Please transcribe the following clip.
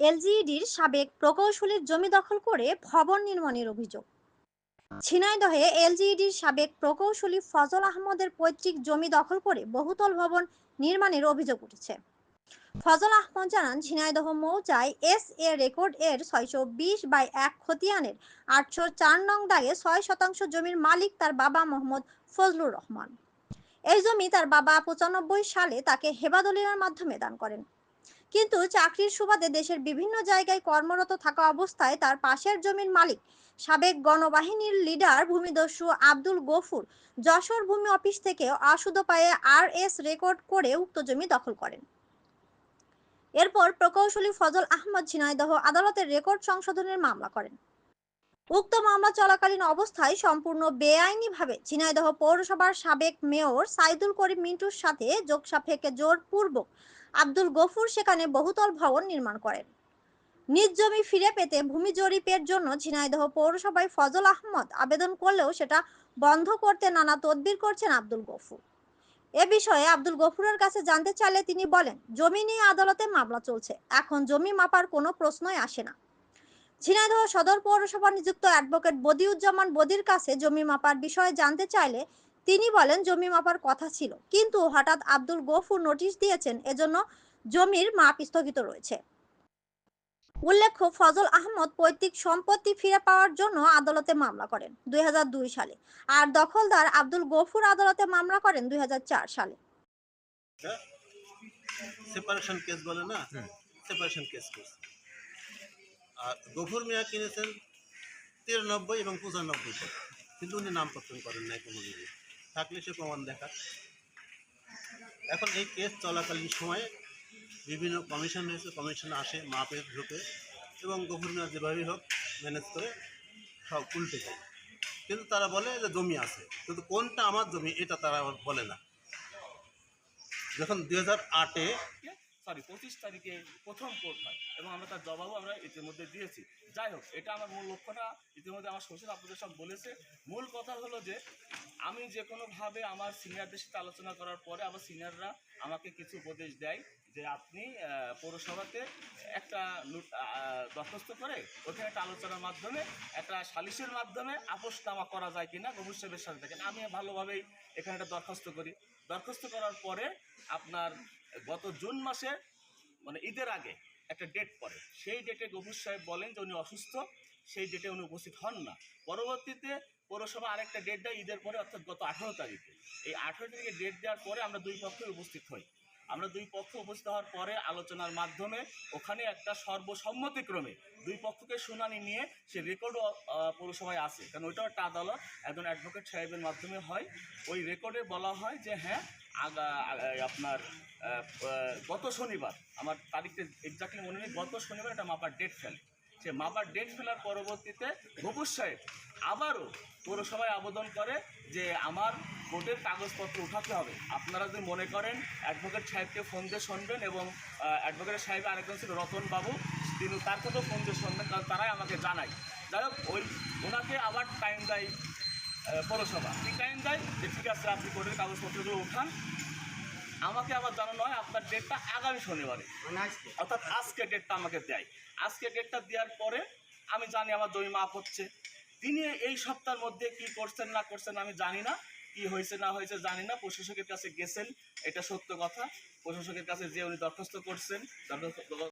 এলজিইডির সাবেক প্রকৌশলীর জমি দখল করে ভবন নির্মাণের অভিযোগ। ঝিনাইদহে এলজিইডির সাবেক প্রকৌশলী ফজল আহমদের পৈতৃক জমি দখল করে বহুতল ভবন নির্মাণের অভিযোগ উঠেছে। ফজল আহমদ জানান, ঝিনাইদহ মৌজায় এস এ রেকর্ড এর ছয়শো বিশ বাই এক খতিয়ানের আটশো চার নং দাগে ছয় শতাংশ জমির মালিক তার বাবা মোহাম্মদ ফজলুর রহমান। এই জমি তার বাবা পঁচানব্বই সালে তাকে হেবাদলিয়ার মাধ্যমে দান করেন। কিন্তু চাকরির সুবাদে দেশের বিভিন্ন জায়গায় কর্মরত থাকা অবস্থায় তার পাশের জমির মালিক, সাবেক গণবাহিনীর লিডার ভূমিদস্যু আব্দুল গফুর, যশোর ভূমি অফিস থেকে অসুদ পায়ে আর এস রেকর্ড করে উক্ত জমি দখল করেন। এরপর প্রকৌশলী ফজল আহমদ ঝিনাইদহ আদালতের রেকর্ড সংশোধনের মামলা করেন। উক্ত মামলা চলাকালীন অবস্থায় সম্পূর্ণ বেআইনিভাবে ঝিনাইদহ পৌরসভার সাবেক মেয়র সাইদুল করিম মিন্টুর সাথে যোগসাপেক্ষে জোরপূর্বক আব্দুল গফুর সেখানে বহুতল ভবন নির্মাণ করেন। নিজ জমি ফিরে পেতে ভূমি জরিপের জন্য ঝিনাইদহ পৌরসভায় ফজল আহমদ আবেদন করলেও সেটা বন্ধ করতে নানা তদবির করছেন আব্দুল গফুর। এ বিষয়ে আব্দুল গফুরের কাছে জানতে চাইলে তিনি বলেন, জমি নিয়ে আদালতে মামলা চলছে। এখন জমি মাপার কোনো প্রশ্নই আসে না। ঝিনাইদহ সদর পৌরসভা নিযুক্ত অ্যাডভোকেট বদিউজ্জামান বদির কাছে জমি মাপার বিষয়ে জানতে চাইলে তিনি বলেন জমি মাপার কথা ছিল। কিন্তু হঠাৎ আব্দুল গফুর নোটিশ দিয়েছেন এজন্য জমির মাপ স্থগিত রয়েছে। উল্লেখ্য ফজল আহমদ পৈতৃক সম্পত্তি ফিরে পাওয়ার জন্য আদালতে মামলা করেন দুই হাজার দুই সালে আর দখলদার আব্দুল গফুর আদালতে মামলা করেন দুই হাজার চার সালে। সেপারেশন কেস বলে না? সেপারেশন কেস কেস আর গফুর মিয়া কিনেছেন তিরানব্বই এবং পঁচানব্বই সালে কিন্তু উনি নাম পত্তন করেন নাই কোনো থাকলে সে প্রমাণ দেখা এখন এই কেস চলাকালীন সময়ে বিভিন্ন কমিশন রয়েছে কমিশন আসে, মাপে, ঢুকে এবং গভর্নর যেভাবেই হোক ম্যানেজ করে সব উল্টে যায়। কিন্তু তারা বলে যে জমি আছে, কিন্তু কোনটা আমার জমি এটা তারা বলে না। যখন দু হাজার আটে সরি পঁচিশ তারিখে প্রথম কোর্ট হয় এবং আমরা তার জবাবও আমরা ইতিমধ্যে দিয়েছি। যাই হোক, এটা আমার মূল লক্ষ্যটা ইতিমধ্যে আমার শ্বশুর আপনাদের সব বলেছে, মূল কথা হলো যে, আমি যে কোনোভাবে আমার সিনিয়রদের সাথে আলোচনা করার পরে আমার সিনিয়ররা আমাকে কিছু উপদেশ দেয় যে আপনি পৌরসভাতে একটা দরখাস্ত করে ওখানে একটা আলোচনার মাধ্যমে, একটা সালিশের মাধ্যমে আপোষনামা করা যায় কিনা, গভীর সাহেবের সাথে। দেখেন আমি ভালোভাবেই এখানে একটা দরখাস্ত করি। দরখাস্ত করার পরে আপনার গত জুন মাসে মানে ঈদের আগে একটা ডেট পড়ে। সেই ডেটে গভীর সাহেব বলেন যে উনি অসুস্থ, সেই ডেটে উনি উপস্থিত হন না। পরবর্তীতে পৌরসভা আরেকটা ডেট দেয়, ঈদের পরে, অর্থাৎ গত আঠেরো তারিখে। এই আঠেরো তারিখে ডেট দেওয়ার পরে আমরা দুই পক্ষে উপস্থিত হই। আমরা দুই পক্ষ উপস্থিত হওয়ার পরে আলোচনার মাধ্যমে ওখানে একটা সর্বসম্মতিক্রমে দুই পক্ষকে শুনানি নিয়ে সে রেকর্ডও পৌরসভায় আসে। কারণ ওইটাও একটা আদালত, একজন অ্যাডভোকেট সাহেবের মাধ্যমে হয়। ওই রেকর্ডে বলা হয় যে হ্যাঁ আগা আপনার গত শনিবার, আমার তারিখটা এক্স্যাক্টলি মনে নেই, গত শনিবার একটা মাপার ডেট ফেলে। সে মাপার ডেট ফেলার পরবর্তীতে গবুর সাহেব আবারও পৌরসভায় আবেদন করে যে আমার কোর্টের কাগজপত্র উঠাতে হবে। আপনারা যদি মনে করেন অ্যাডভোকেট সাহেবকে ফোন দিয়ে শুনবেন এবং অ্যাডভোকেট সাহেব আরেকজন ছিল রতন বাবু তিনি তার কথাও ফোন দিয়ে শুনবেন কারণ তারাই আমাকে জানায়। যাই হোক ওই ওনাকে আবার টাইম দেয় পৌরসভা। কি টাইম দেয়? যে ঠিক আছে আপনি কোর্টের কাগজপত্রগুলো উঠান। আমাকে আবার জানানো হয় আপনার ডেটটা আগামী শনিবারে। অর্থাৎ আজকে ডেটটা আমাকে দেয়। আজকে ডেটটা দেওয়ার পরে আমি জানি আমার জমি মাপ হচ্ছে। তিনি এই সপ্তাহের মধ্যে কি করছেন, না করছেন আমি জানি না। কি হয়েছে, না হয়েছে জানি না। প্রশাসকের কাছে গেছেন, এটা সত্য কথা। প্রশাসকের কাছে যে উনি দরখাস্ত করছেন